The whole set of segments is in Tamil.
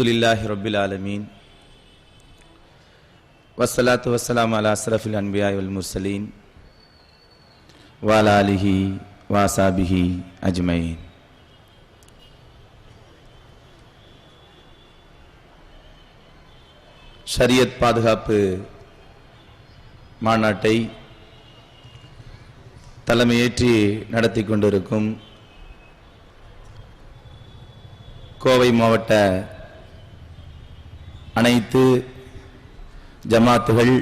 அலமதுல்லாஹி ரபில் ஆலமீன் வசலாத்து வசலாம் அலா அஸ்ரஃபில் அன்பியாய் வல் முர்சலீன் வாலாலிஹி வாசாபிஹி அஜ்மயின் ஷரியத் பாதுகாப்பு மாநாட்டை தலைமையேற்றி நடத்தி கொண்டிருக்கும் கோவை மாவட்ட அனைத்து ஜமாத்துகள்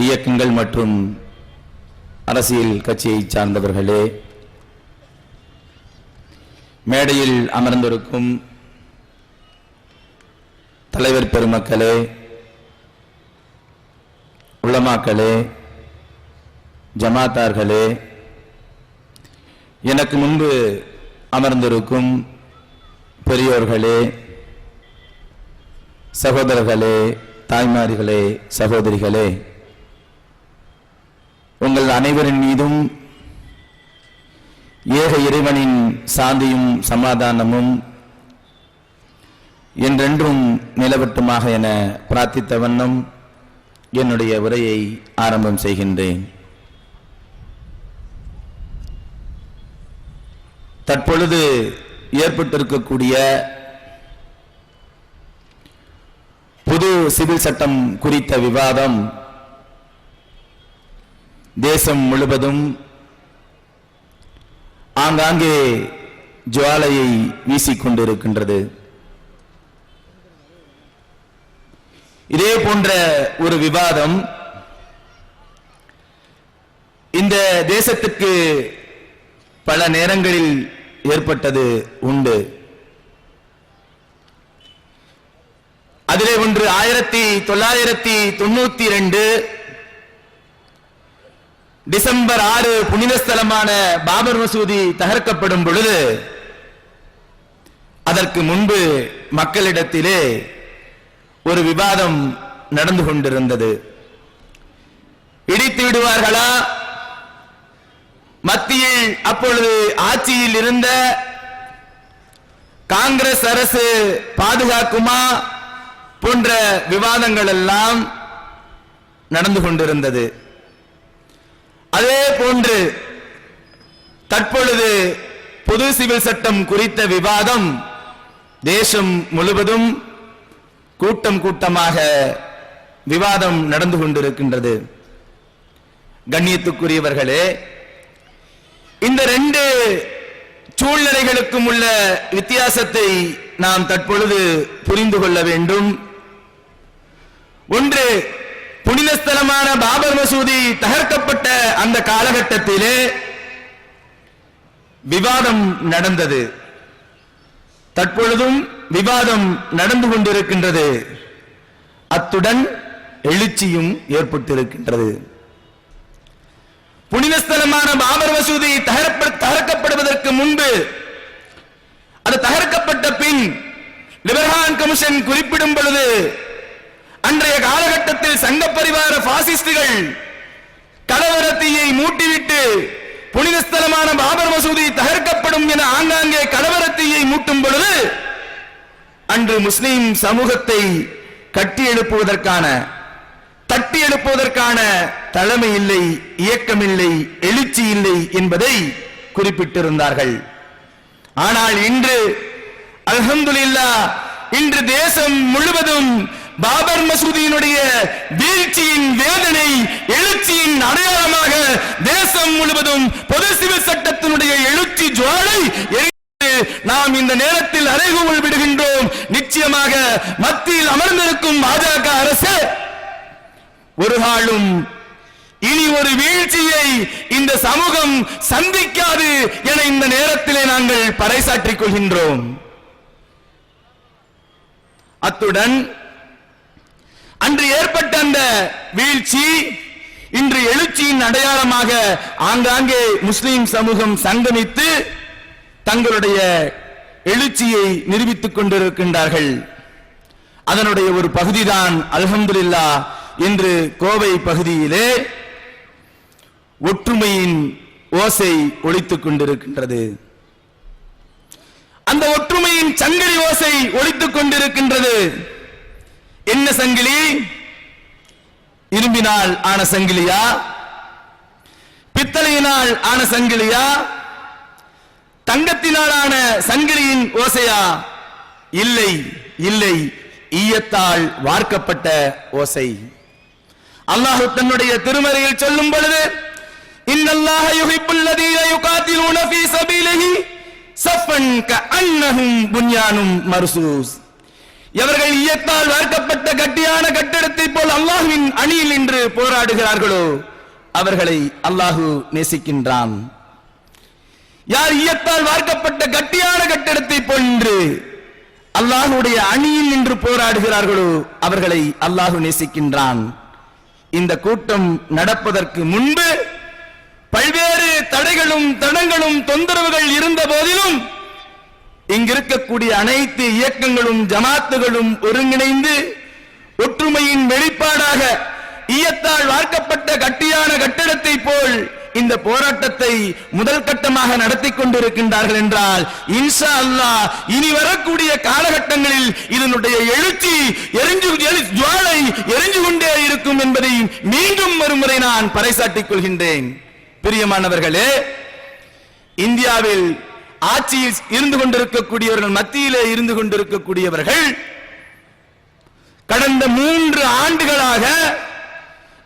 இயக்கங்கள் மற்றும் அரசியல் கட்சியை சார்ந்தவர்களே மேடையில் அமர்ந்திருக்கும் தலைவர் பெருமக்களே உளமாக்களே ஜமாத்தார்களே எனக்கு முன்பு அமர்ந்திருக்கும் பெரியோர்களே சகோதரர்களே தாய்மார்களே சகோதரிகளே உங்கள் அனைவரின் மீதும் ஏக இறைவனின் சாந்தியும் சமாதானமும் என்றென்றும் நிலவட்டுமாக என பிரார்த்தித்த வண்ணம் என்னுடைய உரையை ஆரம்பம் செய்கின்றேன். தற்பொழுது ஏற்பட்டிருக்கக்கூடிய புது சிவில் சட்டம் குறித்த விவாதம் தேசம் முழுவதும் ஆங்காங்கே ஜுவாலையை வீசிக்கொண்டிருக்கின்றது. இதே போன்ற ஒரு விவாதம் இந்த தேசத்துக்கு பல நேரங்களில் ஏற்பட்டது உண்டு. அதிலே ஒன்று ஆயிரத்தி தொள்ளாயிரத்தி தொண்ணூத்தி ரெண்டு டிசம்பர் ஆறு புனித ஸ்தலமான பாபர் மசூதி தகர்க்கப்படும் பொழுது அதற்கு முன்பு மக்களிடத்திலே ஒரு விவாதம் நடந்து கொண்டிருந்தது. இடித்து விடுவார்களா? மத்தியில் அப்பொழுது ஆட்சியில் இருந்த காங்கிரஸ் அரசு பாதுகாக்குமா? போன்ற விவாதங்கள் எல்லாம் நடந்து கொண்டிருந்தது. அதே போன்று தற்பொழுது பொது சிவில் சட்டம் குறித்த விவாதம் தேசம் முழுவதும் கூட்டம் கூட்டமாக விவாதம் நடந்து கொண்டிருக்கின்றது. கண்ணியத்துக்குரியவர்களே இந்த ரெண்டு சூழ்நிலைகளுக்கும் உள்ள வித்தியாசத்தை நாம் தற்பொழுது புரிந்து கொள்ள வேண்டும். ஒன்று புனித ஸ்தலமான பாபர் மசூதி தகர்க்கப்பட்ட அந்த காலகட்டத்திலே விவாதம் நடந்தது. தற்பொழுதும் விவாதம் நடந்து கொண்டிருக்கின்றது. அத்துடன் எழுச்சியும் ஏற்பட்டிருக்கின்றது. புனிதஸ்தலமான பாபர் மசூதி தகரப்ப- தகர்க்கப்படுவதற்கு முன்பு அது தகர்க்கப்பட்ட பின் லிபர்ஹான் கமிஷன் குறிப்பிடும் பொழுது அன்றைய காலகட்டத்தில் சங்க பரிவார பாசிஸ்டுகள் கலவரத்தீயை மூட்டிவிட்டு புனித ஸ்தலமான பாபர் மசூதி தகர்க்கப்படும் என ஆங்காங்கே கலவரத்தீயை மூட்டும் பொழுது அன்று முஸ்லிம் சமூகத்தை கட்டி எழுப்புவதற்கான தட்டி எழுப்புவதற்கான தலைமை இல்லை இயக்கம் இல்லை எழுச்சி இல்லை என்பதை குறிப்பிட்டிருந்தார்கள். ஆனால் இன்று அலமதுல்லா இன்று தேசம் முழுவதும் பாபர் மசூதியினுடைய வீழ்ச்சியின் வேதனை எழுச்சியின் அடையாளமாக தேசம் முழுவதும் பொது சிவில் சட்டத்தினுடைய எழுச்சி ஜுவாலை நாம் இந்த நேரத்தில் அறைகூவல் விடுகின்றோம். நிச்சயமாக மத்தியில் அமர்ந்திருக்கும் பாஜக அரசு ஒரு நாளும் இனி ஒரு வீழ்ச்சியை இந்த சமூகம் சந்திக்காது என இந்த நேரத்திலே நாங்கள் பறைசாற்றிக் கொள்கின்றோம். அத்துடன் அன்று ஏற்பட்ட அந்த வீழ்ச்சி இன்று எழுச்சியின் அடையாளமாக ஆங்காங்கே முஸ்லிம் சமூகம் சங்கமித்து தங்களுடைய எழுச்சியை நிரூபித்துக் கொண்டிருக்கின்றார்கள். அதனுடைய ஒரு பகுதிதான் அல்ஹம்துலில்லா இன்று கோவை பகுதியிலே ஒற்றுமையின் ஓசை ஒழித்துக் கொண்டிருக்கின்றது. அந்த ஒற்றுமையின் சங்கிலி ஓசை ஒழித்துக் கொண்டிருக்கின்றது. என்ன சங்கிலி? இரும்பினால் ஆன சங்கிலியா? பித்தளையினால் ஆன சங்கிலியா? தங்கத்தினால் ஆன சங்கிலியின் ஓசையா? இல்லை இல்லை ஈயத்தால் வார்க்கப்பட்ட ஓசை. அல்லாஹு தன்னுடைய திருமறையில் சொல்லும் பொழுது இன்னல்லாஹ யுஹிப்புல் லதீன யுகாத்திலூன ஃபீ சபீலிஹி சஃபன் கஅன்னஹும் புன்யானும் மர்சூஸ். எவர்கள் ஈயத்தால் வார்க்கப்பட்ட கட்டியான கட்டிடத்தை போல் அல்லாஹுவின் அணியில் நின்று போராடுகிறார்களோ அவர்களை அல்லாஹு நேசிக்கின்றான். யார் ஈயத்தால் வார்க்கப்பட்ட கட்டியான கட்டிடத்தை போன்று அல்லாஹுடைய அணியில் நின்று போராடுகிறார்களோ அவர்களை அல்லாஹு நேசிக்கின்றான். இந்த கூட்டம் நடப்பதற்கு முன்பு பல்வேறு தடைகளும் தடங்களும் தொந்தரவுகள் இருந்த போதிலும் இங்கிருக்கக்கூடிய அனைத்து இயக்கங்களும் ஜமாத்துகளும் ஒருங்கிணைந்து ஒற்றுமையின் வெளிப்பாடாக ஈயத்தால் வார்க்கப்பட்ட கட்டியான கட்டிடத்தை போல் இந்த போராட்டத்தை முதல் கட்டமாக நடத்தி கொண்டிருக்கின்றார்கள் என்றால் இன்ஷா அல்லாஹ் இனி வரக்கூடிய காலகட்டங்களில் இதனுடைய எழுச்சி எரிஞ்சு எழு- ஜுவாலை எரிஞ்சு கொண்டே இருக்கும் என்பதை மீண்டும் ஒருமுறை நான் பறைசாட்டிக் கொள்கின்றேன். பிரியமானவர்களே இந்தியாவில் ஆட்சியில் இருந்து கொண்டிருக்கக்கூடியவர்கள் மத்தியிலே இருந்து கொண்டிருக்கக்கூடியவர்கள் கடந்த மூன்று ஆண்டுகளாக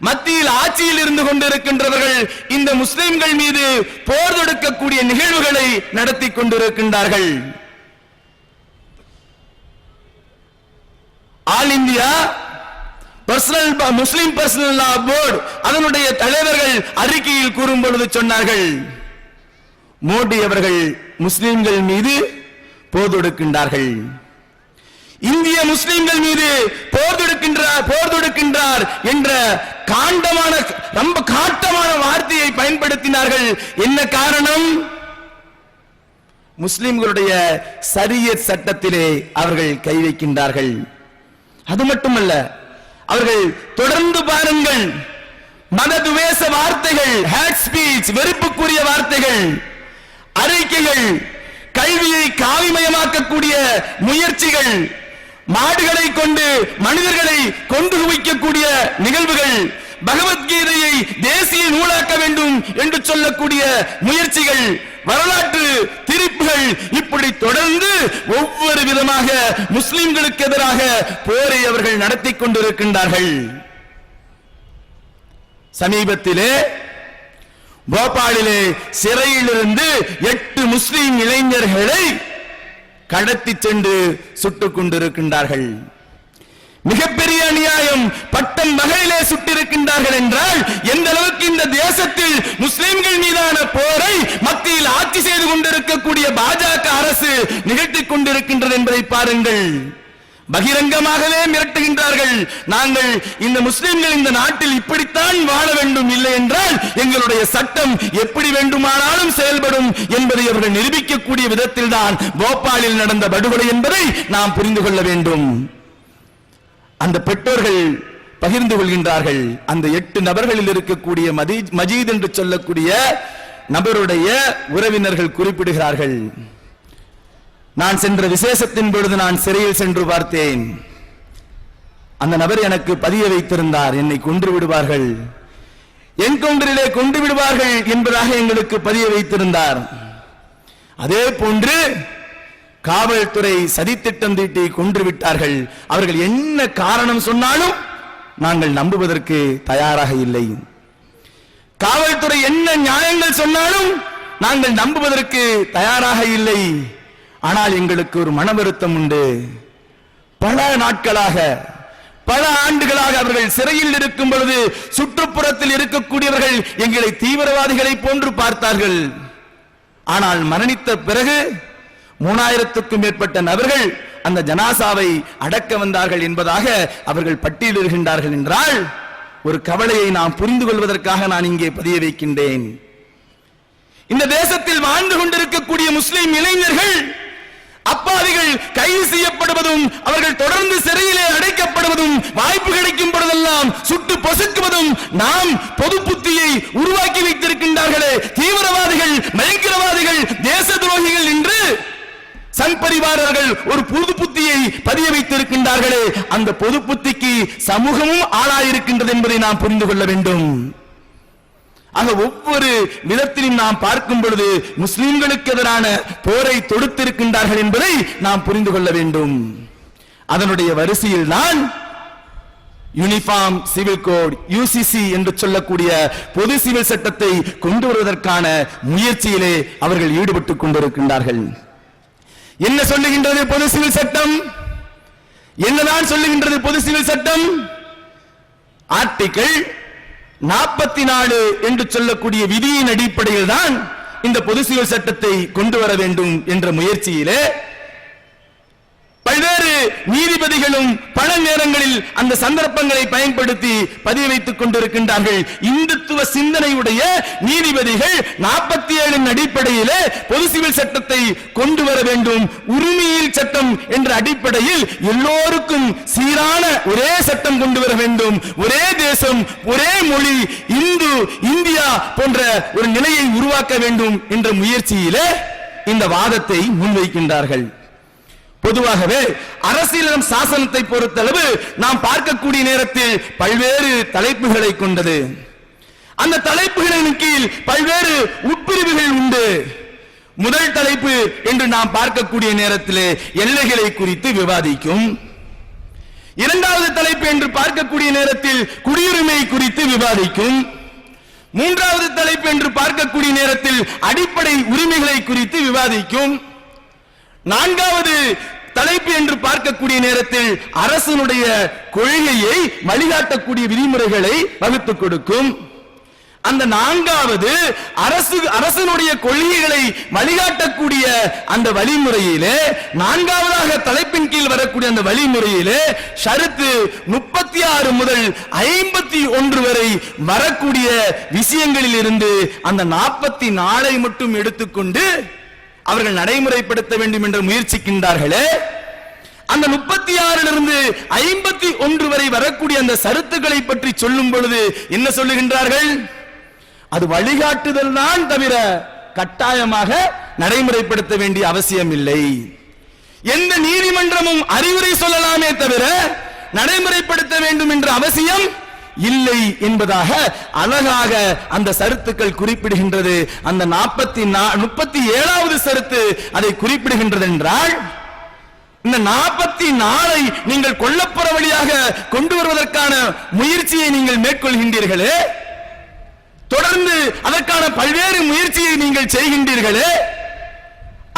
மத்தியில் ஆட்சியில் இருந்து கொண்டிருக்கின்றவர்கள் இந்த முஸ்லிம்கள் மீது போர் தொடுக்கக்கூடிய நிகழ்வுகளை நடத்தி கொண்டிருக்கின்றார்கள். All India personal Muslim personal law board அதனுடைய தலைவர்கள் அறிக்கையில் கூறும் பொழுது சொன்னார்கள். மோடி அவர்கள் முஸ்லிம்கள் மீது போர் தொடுக்கின்றார்கள். இந்திய முஸ்லிம்கள் மீது போர் தொடுக்கின்றார் போர் தொடுக்கின்றார் என்ற காண்டமான ரொம்ப காட்டமான வார்த்தையை பயன்படுத்தினார்கள். என்ன காரணம்? முஸ்லிம்களுடைய சரிய சட்டத்திலே அவர்கள் கை வைக்கின்றார்கள். அது மட்டுமல்ல அவர்கள் தொடர்ந்து பாருங்கள். மனதுவேச வார்த்தைகள் ஹேட் ஸ்பீச் வெறுப்புக்குரிய வார்த்தைகள் அறிக்கைகள் கல்வியை காவிமயமாக்கக்கூடிய முயற்சிகள் மாடுகளை கொண்டு மனிதர்களை கொண்டு குவிக்கக்கூடிய நிகழ்வுகள் பகவத்கீதையை தேசிய நூலாக்க வேண்டும் என்று சொல்லக்கூடிய முயற்சிகள் வரலாற்று திரிப்புகள் இப்படி தொடர்ந்து ஒவ்வொரு விதமாக முஸ்லிம்களுக்கு எதிராக போரை அவர்கள் நடத்தி கொண்டிருக்கின்றார்கள். சமீபத்திலே போபாலிலே சிறையிலிருந்து எட்டு முஸ்லிம் இளைஞர்களை கடத்தி சென்று சுட்டுக் கொண்டிருக்கின்றார்கள். மிகப்பெரிய அநியாயம் பட்டம் வகையிலே சுட்டிருக்கின்றார்கள் என்றால் எந்த அளவுக்கு இந்த தேசத்தில் முஸ்லிம்கள் மீதான போரை மத்தியில் ஆட்சி செய்து கொண்டிருக்கக்கூடிய பாஜக அரசு நிகழ்த்திக் கொண்டிருக்கின்றது என்பதை பாருங்கள். பகிரங்கமாகவே மிரட்டுகின்றார்கள். நாங்கள் இந்த முஸ்லிம்கள் இந்த நாட்டில் இப்படித்தான் வாழ வேண்டும் இல்லை என்றால் எங்களுடைய சட்டம் எப்படி வேண்டுமானாலும் செயல்படும் என்பதை அவர்கள் நிரூபிக்கக்கூடிய விதத்தில் தான் போபாலில் நடந்த படுகொலை என்பதை நாம் புரிந்து கொள்ள வேண்டும். அந்த பெற்றோர்கள் பகிர்ந்து கொள்கின்றார்கள். அந்த எட்டு நபர்களில் இருக்கக்கூடிய மஜீத் என்று சொல்லக்கூடிய நபருடைய உறவினர்கள் குறிப்பிடுகிறார்கள். நான் சென்ற விசேஷத்தின் பொழுது நான் சிறையில் சென்று பார்த்தேன். அந்த நபர் எனக்கு பதிய வைத்திருந்தார். என்னை கொன்று விடுவார்கள். என்கவுண்டரிலே கொண்டு விடுவார்கள் என்பதாக எங்களுக்கு பதிய வைத்திருந்தார். அதே போன்று காவல்துறை சதித்திட்டம் தீட்டி கொன்று விட்டார்கள். அவர்கள் என்ன காரணம் சொன்னாலும் நாங்கள் நம்புவதற்கு தயாராக இல்லை. காவல்துறை என்ன நியாயங்கள் சொன்னாலும் நாங்கள் நம்புவதற்கு தயாராக இல்லை. ஆனால் எங்களுக்கு ஒரு மன வருத்தம் உண்டு. பல நாட்களாக பல ஆண்டுகளாக அவர்கள் சிறையில் இருக்கும் பொழுது சுற்றுப்புறத்தில் இருக்கக்கூடியவர்கள் எங்களை தீவிரவாதிகளை போன்று பார்த்தார்கள். ஆனால் மரணித்த பிறகு மூணாயிரத்துக்கும் மேற்பட்ட நபர்கள் அந்த ஜனாசாவை அடக்க வந்தார்கள் என்பதாக அவர்கள் பட்டியலிடுகின்றார்கள் என்றால் ஒரு கவலையை நாம் புரிந்து கொள்வதற்காக நான் இங்கே பதிய வைக்கின்றேன். இந்த தேசத்தில் வாழ்ந்து கொண்டிருக்கக்கூடிய முஸ்லிம் இளைஞர்கள் அப்பாவிகள் கைது செய்யப்படுவதும் அவர்கள் தொடர்ந்து சிறையிலே அடைக்கப்படுவதும் வாய்ப்பு கிடைக்கும் பொழுதெல்லாம் சுட்டு பொசுக்குவதும் நாம் பொது புத்தியை உருவாக்கி வைத்திருக்கின்றார்களே. தீவிரவாதிகள் பயங்கரவாதிகள் தேச துரோகிகள் என்று சங் பரிவாரர்கள் ஒரு பொது புத்தியை பதிய வைத்திருக்கின்றார்களே. அந்த பொது புத்திக்கு சமூகமும் ஆளாயிருக்கின்றது என்பதை நாம் புரிந்து கொள்ள வேண்டும். ஆக ஒவ்வொரு விதத்திலும் நாம் பார்க்கும் பொழுது முஸ்லிம்களுக்கு எதிரான போரை தொடுத்திருக்கின்றார்கள் என்பதை நாம் புரிந்து கொள்ள வேண்டும். அதனுடைய வரிசையில் தான் யூனிஃபார்ம் சிவில் கோட் யூசிசி என்று சொல்லக்கூடிய பொது சிவில் சட்டத்தை கொண்டு வருவதற்கான முயற்சியிலே அவர்கள் ஈடுபட்டுக் கொண்டிருக்கின்றார்கள். என்ன சொல்லுகின்றது பொது சிவில் சட்டம்? என்னதான் சொல்லுகின்றது பொது சிவில் சட்டம்? ஆர்டிகிள் நாற்பத்தி நாலு என்று சொல்லக்கூடிய விதியின் அடிப்படையில் தான் இந்த பொது சிவில் சட்டத்தை கொண்டு வர வேண்டும் என்ற முயற்சியிலே பல்வேறு நீதிபதிகளும் பல நேரங்களில் அந்த சந்தர்ப்பங்களை பயன்படுத்தி பதிவு வைத்துக் கொண்டிருக்கின்றார்கள். இந்துத்துவ சிந்தனையுடைய நீதிபதிகள் நாற்பத்தி ஏழின் அடிப்படையிலே பொது சிவில் சட்டத்தை கொண்டு வர வேண்டும். உரிமையில் சட்டம் என்ற அடிப்படையில் எல்லோருக்கும் சீரான ஒரே சட்டம் கொண்டு வர வேண்டும். ஒரே தேசம் ஒரே மொழி இந்து இந்தியா போன்ற ஒரு நிலையை உருவாக்க வேண்டும் என்ற முயற்சியிலே இந்த வாதத்தை முன்வைக்கின்றார்கள். பொதுவாகவே அரசியலிடம் சாசனத்தை பொறுத்தளவு நாம் பார்க்கக்கூடிய நேரத்தில் பல்வேறு தலைப்புகளை கொண்டது. அந்த தலைப்புகளின் கீழ் பல்வேறு உட்பிரிவுகள் உண்டு. முதல் தலைப்பு என்று நாம் பார்க்கக்கூடிய நேரத்திலே எல்லைகளை குறித்து விவாதிக்கும். இரண்டாவது தலைப்பு என்று பார்க்கக்கூடிய நேரத்தில் குடியுரிமை குறித்து விவாதிக்கும். மூன்றாவது தலைப்பு என்று பார்க்கக்கூடிய நேரத்தில் அடிப்படை உரிமைகளை குறித்து விவாதிக்கும். நான்காவது தலைப்பு என்று பார்க்கக்கூடிய நேரத்தில் அரசனுடைய கொள்கையை வழிகாட்டக்கூடிய விதிமுறைகளை வகுத்துக் கொடுக்கும். அந்த நான்காவது அரசு அரசனுடைய கொள்கைகளை வழிகாட்டக்கூடிய அந்த வழிமுறையிலே நான்காவதாக தலைப்பின் கீழ் வரக்கூடிய அந்த வழிமுறையிலே ஷருத்து முப்பத்தி ஆறு முதல் ஐம்பத்தி ஒன்று வரை வரக்கூடிய விஷயங்களில் இருந்து அந்த நாற்பத்தி நாளை மட்டும் எடுத்துக்கொண்டு அவர்கள் நடைமுறைப்படுத்த வேண்டும் என்று முயற்சிக்கின்றார்களே. அந்த முப்பத்தி ஆறிலிருந்து ஐம்பத்தி ஒன்று வரை வரக்கூடிய அந்த சருத்துக்களை பற்றி சொல்லும் பொழுது என்ன சொல்லுகின்றார்கள்? அது வழிகாட்டுதல் தான் தவிர கட்டாயமாக நடைமுறைப்படுத்த வேண்டிய அவசியம் இல்லை. எந்த நீதிமன்றமும் அறிவுரை சொல்லலாமே தவிர நடைமுறைப்படுத்த வேண்டும் என்ற அவசியம் இல்லை என்பதாக அழகாக அந்த சருத்துக்கள் குறிப்பிடுகின்றது. அந்த நாற்பத்தி முப்பத்தி ஏழாவது சருத்து அதை குறிப்பிடுகின்றது என்றால் இந்த நாற்பத்தி நாளை நீங்கள் கொல்லப்புற வழியாக கொண்டு வருவதற்கான முயற்சியை நீங்கள் மேற்கொள்கின்றீர்களே? தொடர்ந்து அதற்கான பல்வேறு முயற்சியை நீங்கள் செய்கின்றீர்களே?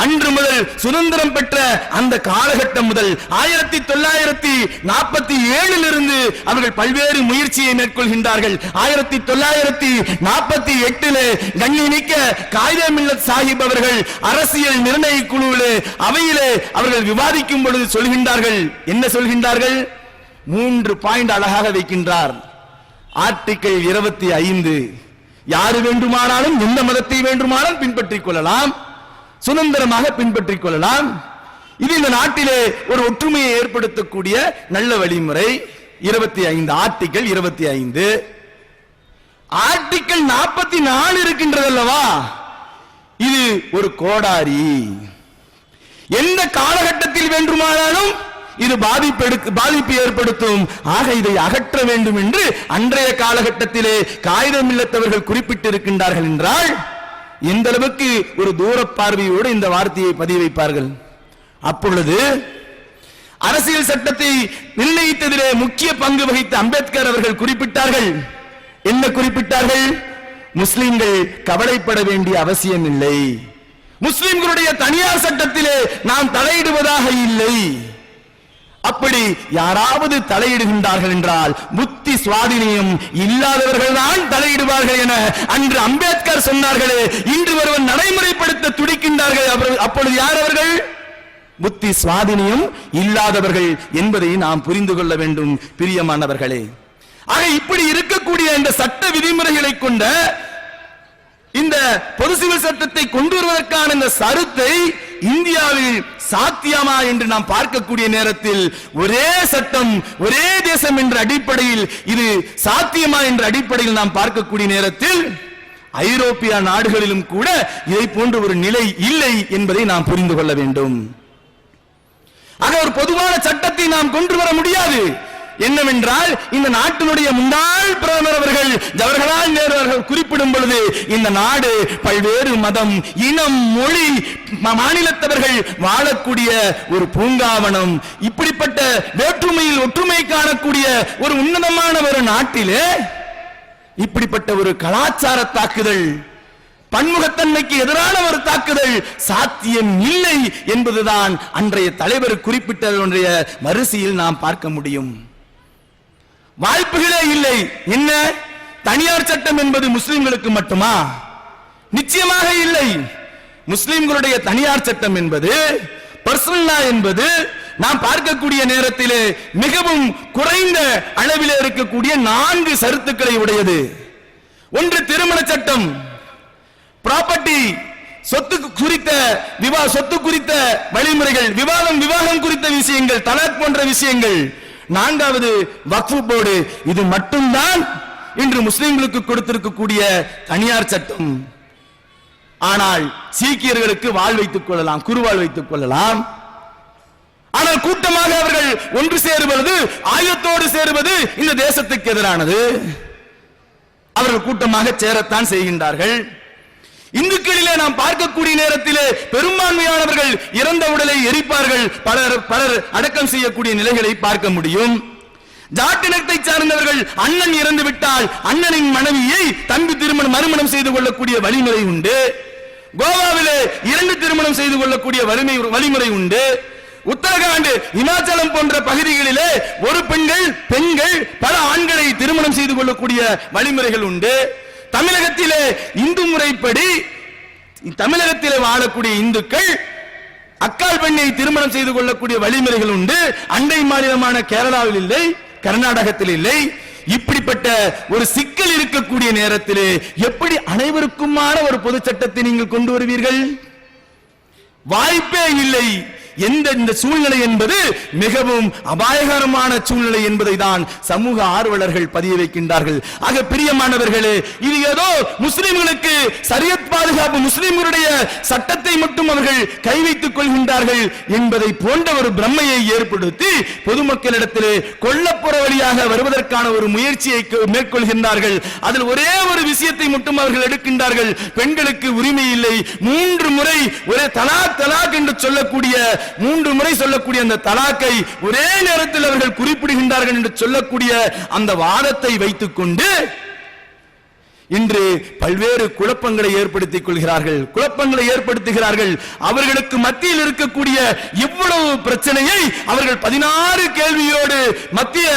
அன்று முதல் சுதந்திரம் பெற்ற அந்த காலகட்டம் முதல் ஆயிரத்தி தொள்ளாயிரத்தி நாற்பத்தி ஏழில் இருந்து அவர்கள் பல்வேறு முயற்சியை மேற்கொள்கின்றார்கள். ஆயிரத்தி தொள்ளாயிரத்தி நாற்பத்தி எட்டிலே கண்ணிமிக்க காகிதமில்லத் சாஹிப் அவர்கள் அரசியல் நிர்ணய குழுவிலே அவையிலே அவர்கள் விவாதிக்கும் பொழுது சொல்கின்றார்கள். என்ன சொல்கின்றார்கள்? மூன்று பாயிண்ட் அழகாக வைக்கின்றார். ஆர்டிக்கல் இருபத்தி ஐந்து யாரு வேண்டுமானாலும் எந்த மதத்தை வேண்டுமானாலும் பின்பற்றிக் கொள்ளலாம். சுதந்திரமாக பின்பற்றிக் கொள்ளலாம். இது இந்த நாட்டிலே ஒரு ஒற்றுமையை ஏற்படுத்தக்கூடிய நல்ல வழிமுறை. இருபத்தி ஐந்து ஆர்டிக்கல் இருபத்தி ஐந்து. ஆர்டிக்கல் நாற்பத்தி நாலு இருக்கின்றது அல்லவா இது ஒரு கோடாரி. எந்த காலகட்டத்தில் வேண்டுமானாலும் இது பாதிப்பு பாதிப்பு ஏற்படுத்தும். ஆக இதை அகற்ற வேண்டும் என்று அன்றைய காலகட்டத்திலே காகிதம் இல்லத்தவர்கள் குறிப்பிட்டிருக்கின்றார்கள் என்றால் எந்த அளவுக்கு ஒரு தூர பார்வையோடு இந்த வார்த்தையை பதிய வைப்பார்கள் அப்பொழுது அரசியல் சட்டத்தை நிர்ணயித்ததிலே முக்கிய பங்கு வகித்த அம்பேத்கர் அவர்கள் குறிப்பிட்டார்கள். என்ன குறிப்பிட்டார்கள்? முஸ்லிம்கள் கவலைப்பட வேண்டிய அவசியம் இல்லை. முஸ்லிம்களுடைய தனியார் சட்டத்திலே நாம் தலையிடுவதாக இல்லை. அப்படி யாராவது தலையிடுகின்றார்கள் என்றால் புத்தி சுவாதினியம் இல்லாதவர்கள் தான் தலையிடுவார்கள் என அன்று அம்பேத்கர் சொன்னார்களே இன்று ஒருவன் நடைமுறைப்படுத்த துடிக்கின்றார்கள். அப்பொழுது யார் அவர்கள்? புத்தி சுவாதினியம் இல்லாதவர்கள் என்பதை நாம் புரிந்து கொள்ள வேண்டும் பிரியமானவர்களே. ஆக இப்படி இருக்கக்கூடிய இந்த சட்ட விதிமுறைகளை கொண்ட இந்த பொது சிவில் சட்டத்தை கொண்டு வருவதற்கான இந்த சருத்தை இந்தியாவில் சாத்தியமா என்று நாம் பார்க்கக்கூடிய நேரத்தில் ஒரே சட்டம் ஒரே தேசம் என்ற அடிப்படையில் இது சாத்தியமா என்ற அடிப்படையில் நாம் பார்க்கக்கூடிய நேரத்தில் ஐரோப்பிய நாடுகளிலும் கூட இதை போன்ற ஒரு நிலை இல்லை என்பதை நாம் புரிந்து கொள்ள வேண்டும். ஆக ஒரு பொதுவான சட்டத்தை நாம் கொண்டு வர முடியாது. என்னவென்றால் இந்த நாட்டினுடைய முன்னாள் பிரதமர் அவர்கள் ஜவஹர்லால் நேரு அவர்கள் குறிப்பிடும் பொழுது இந்த நாடு பல்வேறு மதம் இனம் மொழி மாநிலத்தவர்கள் வாழக்கூடிய ஒரு பூங்காவனம் இப்படிப்பட்ட வேற்றுமையில் ஒற்றுமை காணக்கூடிய ஒரு உன்னதமான ஒரு நாட்டிலே இப்படிப்பட்ட ஒரு கலாச்சார தாக்குதல் பன்முகத்தன்மைக்கு எதிரான ஒரு தாக்குதல் சாத்தியம் இல்லை என்பதுதான் அன்றைய தலைவர் குறிப்பிட்டதனுடைய வரிசையில் நாம் பார்க்க முடியும். வாய்ப்புகளே இல்லை. என்ன? தனியார் சட்டம் என்பது முஸ்லிம்களுக்கு மட்டுமா? நிச்சயமாக இல்லை. முஸ்லிம்களுடைய தனியார் சட்டம் என்பது பர்சனலா என்பது நாம் பார்க்கக்கூடிய நேரத்திலே மிகவும் குறைந்த அளவில் இருக்கக்கூடிய நான்கு சருத்துக்களை உடையது. ஒன்று திருமண சட்டம். ப்ராப்பர்ட்டி சொத்து குறித்த விவா சொத்து குறித்த வழிமுறைகள் விவாதம் விவாகம் குறித்த விஷயங்கள் தலாக் போன்ற விஷயங்கள் நான்காவது வக்ஃபு போர்டு. இது மட்டும்தான் இன்று முஸ்லிம்களுக்கு கொடுத்திருக்கக்கூடிய தனியார் சட்டம். ஆனால் சீக்கியர்களுக்கு வாழ் வைத்துக் கொள்ளலாம் குருவாள் வைத்துக் கொள்ளலாம். ஆனால் கூட்டமாக அவர்கள் ஒன்று சேருவது ஆயுதத்தோடு சேருவது இந்த தேசத்துக்கு எதிரானது. அவர்கள் கூட்டமாக சேரத்தான் செய்கின்றார்கள். இந்துக்களிலே நாம் பார்க்கக்கூடிய நேரத்திலே பெரும்பான்மையானவர்கள் இறந்த உடலை எரிப்பார்கள். பலர் பலர் அடக்கம் செய்யக்கூடிய நிலைகளை பார்க்க முடியும். ஜாட்டினத்தை சார்ந்தவர்கள் அண்ணன் இறந்து விட்டால் அண்ணனின் மனைவியை தம்பி திருமணம் மறுமணம் செய்து கொள்ளக்கூடிய வழிமுறை உண்டு. கோவாவிலே இரண்டு திருமணம் செய்து கொள்ளக்கூடிய வலிமை வழிமுறை உண்டு. உத்தரகாண்ட் இமாச்சலம் போன்ற பகுதிகளிலே ஒரு பெண்கள் பெண்கள் பல ஆண்களை திருமணம் செய்து கொள்ளக்கூடிய வழிமுறைகள் உண்டு. தமிழகத்திலே இந்து முறைப்படி தமிழகத்திலே வாழக்கூடிய இந்துக்கள் அக்கால் பெண்ணை திருமணம் செய்து கொள்ளக்கூடிய வழிமுறைகள் உண்டு. அண்டை மாநிலமான கேரளாவில் இல்லை கர்நாடகத்தில் இல்லை. இப்படிப்பட்ட ஒரு சிக்கல் இருக்கக்கூடிய நேரத்திலே எப்படி அனைவருக்குமான ஒரு பொது சட்டத்தை நீங்கள் கொண்டு வருவீர்கள்? வாய்ப்பே இல்லை. எந்த இந்த சூழ்நிலை என்பது மிகவும் அபாயகரமான சூழ்நிலை என்பதை தான் சமூக ஆர்வலர்கள் பதிய வைக்கின்றார்கள். ஆக பிரியமானவர்களே இது ஏதோ முஸ்லிம்களுக்கு சரியத் பாதுகாப்பு முஸ்லிம்களுடைய சட்டத்தை மட்டும் அவர்கள் கை வைத்துக் கொள்கின்றார்கள் என்பதை போன்ற ஒரு பிரம்மையை ஏற்படுத்தி பொதுமக்களிடத்திலே கொல்லப்புற வழியாக வருவதற்கான ஒரு முயற்சியை மேற்கொள்கின்றார்கள். அதில் ஒரே ஒரு விஷயத்தை மட்டும் அவர்கள் எடுக்கின்றார்கள். பெண்களுக்கு உரிமை இல்லை. மூன்று முறை ஒரே தலா தலாக் என்று சொல்லக்கூடிய மூன்று முறை சொல்லக்கூடிய அந்த தலாக்கை ஒரே நேரத்தில் அவர்கள் குறிப்பிடுகின்றார்கள் என்று சொல்லக்கூடிய அந்த வாதத்தை வைத்துக் கொண்டு இன்று பல்வேறு குழப்பங்களை ஏற்படுத்திக் கொள்கிறார்கள். குழப்பங்களை ஏற்படுத்துகிறார்கள். அவர்களுக்கு மத்தியில் இருக்கக்கூடிய இவ்வளவு பிரச்சனையை அவர்கள் பதினாறு கேள்வியோடு மத்திய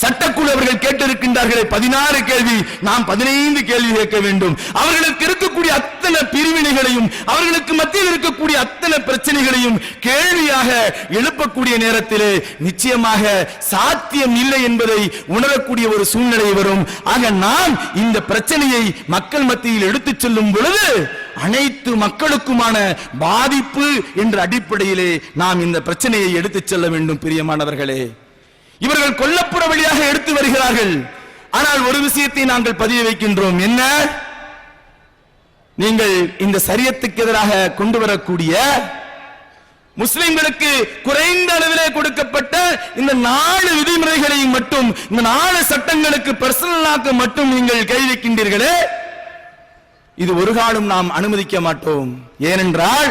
சட்டக்குழு அவர்கள் கேட்டிருக்கின்றார்களே பதினாறு கேள்வி நாம் பதினைந்து கேள்வி கேட்க வேண்டும். அவர்களுக்கு இருக்கக்கூடிய அத்தனை பிரிவினைகளையும் அவர்களுக்கு மத்தியில் இருக்கக்கூடிய அத்தனை பிரச்சனைகளையும் கேள்வியாக எழுப்பக்கூடிய நேரத்திலே நிச்சயமாக சாத்தியம் இல்லை என்பதை உணரக்கூடிய ஒரு சூழ்நிலை வரும். ஆக நாம் இந்த பிரச்சனையை மக்கள் மத்தியில் எடுத்துச் செல்லும் பொழுது அனைத்து மக்களுக்குமான பாதிப்பு என்ற அடிப்படையிலே நாம் இந்த பிரச்சனையை எடுத்துச் செல்ல வேண்டும் பிரியமானவர்களே. இவர்கள் கொல்லப்புற வழியாக எடுத்து வருகிறார்கள். ஆனால் ஒரு விஷயத்தை நாங்கள் பதிய வைக்கின்றோம். என்ன? நீங்கள் இந்த சரியத்துக்கு எதிராக கொண்டு வரக்கூடிய முஸ்லிம்களுக்கு குறைந்த அளவிலே கொடுக்கப்பட்ட இந்த நாலு விதிமுறைகளை மட்டும் இந்த நாலு சட்டங்களுக்கு பர்சனலாக்க மட்டும் நீங்கள் கை வைக்கின்றீர்களே? இது ஒரு காலம் நாம் அனுமதிக்க மாட்டோம். ஏனென்றால்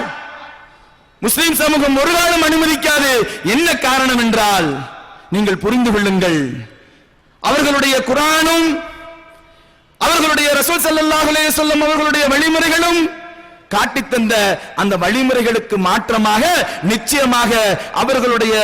முஸ்லிம் சமூகம் ஒரு காலம் அனுமதிக்காது. என்ன காரணம் என்றால் நீங்கள் புரிந்து கொள்ளுங்கள். அவர்களுடைய குரானும் அவர்களுடைய ரசூல் ஸல்லல்லாஹு அலைஹி அவர்களுடைய வழிமுறைகளும் காட்டித்தந்த அந்த வழிமுறைகளுக்கு மாற்றமாக நிச்சயமாக அவர்களுடைய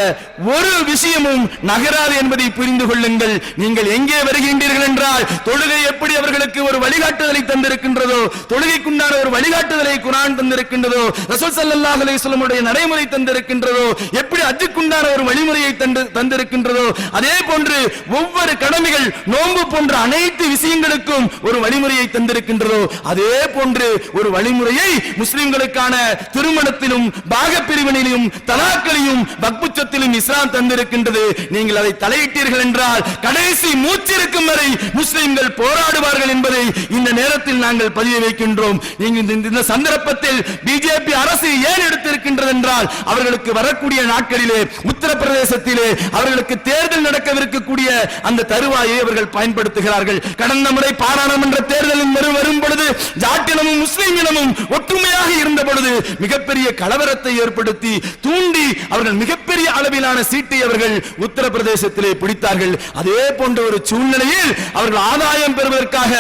ஒரு விஷயமும் நகராது என்பதை புரிந்து கொள்ளுங்கள். நீங்கள் எங்கே வருகின்றீர்கள் என்றால் தொழுகை எப்படி அவர்களுக்கு ஒரு வழிகாட்டுதலை தந்திருக்கின்றதோ தொழுகைக்குண்டான ஒரு வழிகாட்டுதலை குரான் தந்திருக்கின்றதோ ரசூல் சல்லாஹ் அலிஸ்லமுடைய நடைமுறை தந்திருக்கின்றதோ எப்படி அஜுக்குண்டான ஒரு வழிமுறையை தந்து தந்திருக்கின்றதோ அதே போன்று ஒவ்வொரு கடமைகள் நோன்பு போன்ற அனைத்து விஷயங்களுக்கும் ஒரு வழிமுறையை தந்திருக்கின்றதோ அதே போன்று ஒரு வழிமுறையை முஸ்லிம்களுக்கான திருமணத்திலும் பாகப்பிரிவினையிலும் தலாக்களையும் வக்புச்சத்திலும் இஸ்லாம் தந்திருக்கின்றது. நீங்கள் அதை தலையிட்டீர்கள் என்றால் கடைசி மூச்சிருக்கும் வரை முஸ்லிம்கள் போராடுவார்கள் என்பதை இந்த நேரத்தில் நாங்கள் பதிய வைக்கின்றோம். நீங்கள் இந்த- சந்தர்ப்பத்தில் பிஜேபி அரசு ஏன் எடுத்திருக்கின்றது என்றால் அவர்களுக்கு வரக்கூடிய நாட்களிலே உத்தரப்பிரதேசத்திலே அவர்களுக்கு தேர்தல் நடக்கவிருக்கக்கூடிய அந்த தருவாயை அவர்கள் பயன்படுத்துகிறார்கள். கடந்த முறை பாராளுமன்ற தேர்தலின் வரும் வரும் பொழுது ஜாட்டினமும் முஸ்லிம் இனமும் ஒற்றுமையாக இருந்த பொழுது மிகப்பெரிய கலவரத்தை ஏற்படுத்தி தூண்டி அவர்கள் மிகப்பெரிய அளவிலான சீட்டை அவர்கள் உத்தரப்பிரதேசத்திலே பிடித்தார்கள். அதே போன்ற ஒரு சூழ்நிலையில் அவர்கள் ஆதாயம் பெறுவதற்காக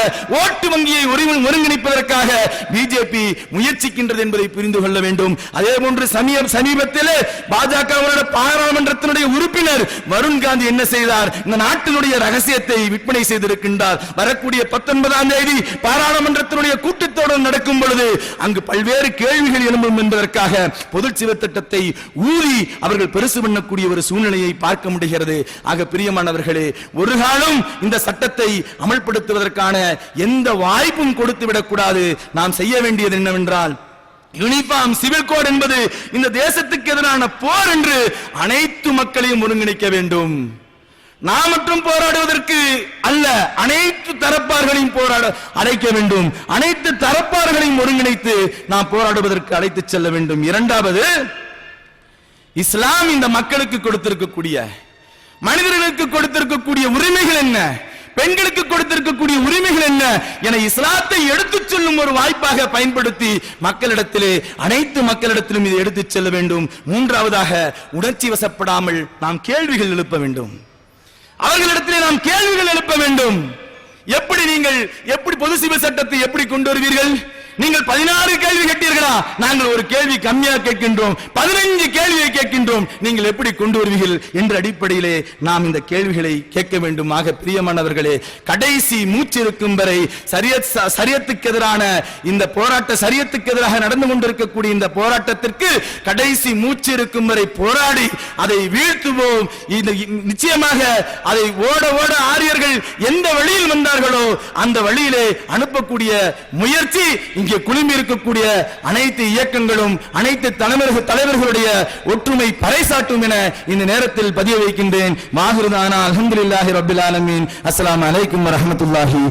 ஓட்டு வங்கியை ஒருங்கிணைப்பதற்காக பிஜேபி முயற்சிக்கின்றது என்பதை புரிந்து கொள்ள வேண்டும். அதே போன்று சமீபத்தில் பாஜக பாராளுமன்றத்தினுடைய உறுப்பினர் வருண் காந்தி என்ன செய்தார்? இந்த நாட்டினுடைய ரகசியத்தை விற்பனை செய்திருக்கின்றார். வரக்கூடிய பத்தொன்பதாம் தேதி பாராளுமன்றத்தினுடைய கூட்டத்தொடர் நடக்கும் பொழுது அங்கு பல்வேறு கேள்விகள் எழும்பும் என்பதற்காக பொது சிவத்திட்டத்தை ஊறி அவர்கள் பெருசு பண்ணக்கூடிய ஒரு சூழ்நிலையை பார்க்க முடிகிறது. ஆக பிரியமானவர்களே ஒரு காலம் இந்த சட்டத்தை அமல்படுத்துவதற்கான எந்த வாய்ப்பும் கொடுத்து விடக்கூடாது. நாம் செய்ய வேண்டியது என்னவென்றால் யூனிஃபார்ம் சிவில் கோட் என்பது இந்த தேசத்துக்கு எதிரான போர் என்று அனைத்து மக்களையும் ஒருங்கிணைக்க வேண்டும். நாம் மட்டும் போராடுவதற்கு அல்ல அனைத்து தரப்பார்களையும் போராட அழைக்க வேண்டும். அனைத்து தரப்பார்களையும் ஒருங்கிணைத்து நாம் போராடுவதற்கு அழைத்து செல்ல வேண்டும். இரண்டாவது இஸ்லாம் இந்த மக்களுக்கு கொடுத்திருக்கக்கூடிய மனிதர்களுக்கு கொடுத்திருக்கக்கூடிய உரிமைகள் என்ன? பெண்களுக்கு கொடுத்திருக்கக்கூடிய உரிமைகள் என்ன? என இஸ்லாத்தை எடுத்துச் செல்லும் ஒரு வாய்ப்பாக பயன்படுத்தி மக்களிடத்திலே அனைத்து மக்களிடத்திலும் இதை எடுத்துச் செல்ல வேண்டும். மூன்றாவதாக உணர்ச்சி வசப்படாமல் நாம் கேள்விகள் எழுப்ப வேண்டும். அவர்களிடத்திலே நாம் கேள்விகள் எழுப்ப வேண்டும். எப்படி நீங்கள் எப்படி பொது சிவில் சட்டத்தை எப்படி கொண்டு வருவீர்கள்? நீங்கள் பதினாறு கேள்வி கேட்டீர்களா? நாங்கள் ஒரு கேள்வி கம்மியா கேட்கின்றோம். பதினைஞ்சு கேள்வியை கேட்கின்றோம். நீங்கள் எப்படி கொண்டு வருவீர்கள் என்ற அடிப்படையிலே நாம் இந்த கேள்விகளை கேட்க வேண்டுமாக பிரியமானவர்களே கடைசி மூச்சு இருக்கும் வரை சரியத் சரியத்துக்கு எதிரான இந்த போராட்ட சரியத்துக்கு எதிராக நடந்து கொண்டிருக்கக்கூடிய இந்த போராட்டத்திற்கு கடைசி மூச்சு இருக்கும் வரை போராடி அதை வீழ்த்துவோம். இந்த நிச்சயமாக அதை ஓட ஓட ஆரியர்கள் எந்த வழியில் வந்தார்களோ அந்த வழியிலே அனுப்பக்கூடிய முயற்சி இங்கே குழுமி இருக்கக்கூடிய அனைத்து இயக்கங்களும் அனைத்து தலைவர்கள் தலைவர்களுடைய ஒற்றுமை பறைசாட்டும் என இந்த நேரத்தில் பதிய வைக்கின்றேன். மாகுருதானா அலமதுல்லாஹி ரபில் ஆலமீன். அஸ்லாம் அலைக்கும் வரமத்துல்லாஹி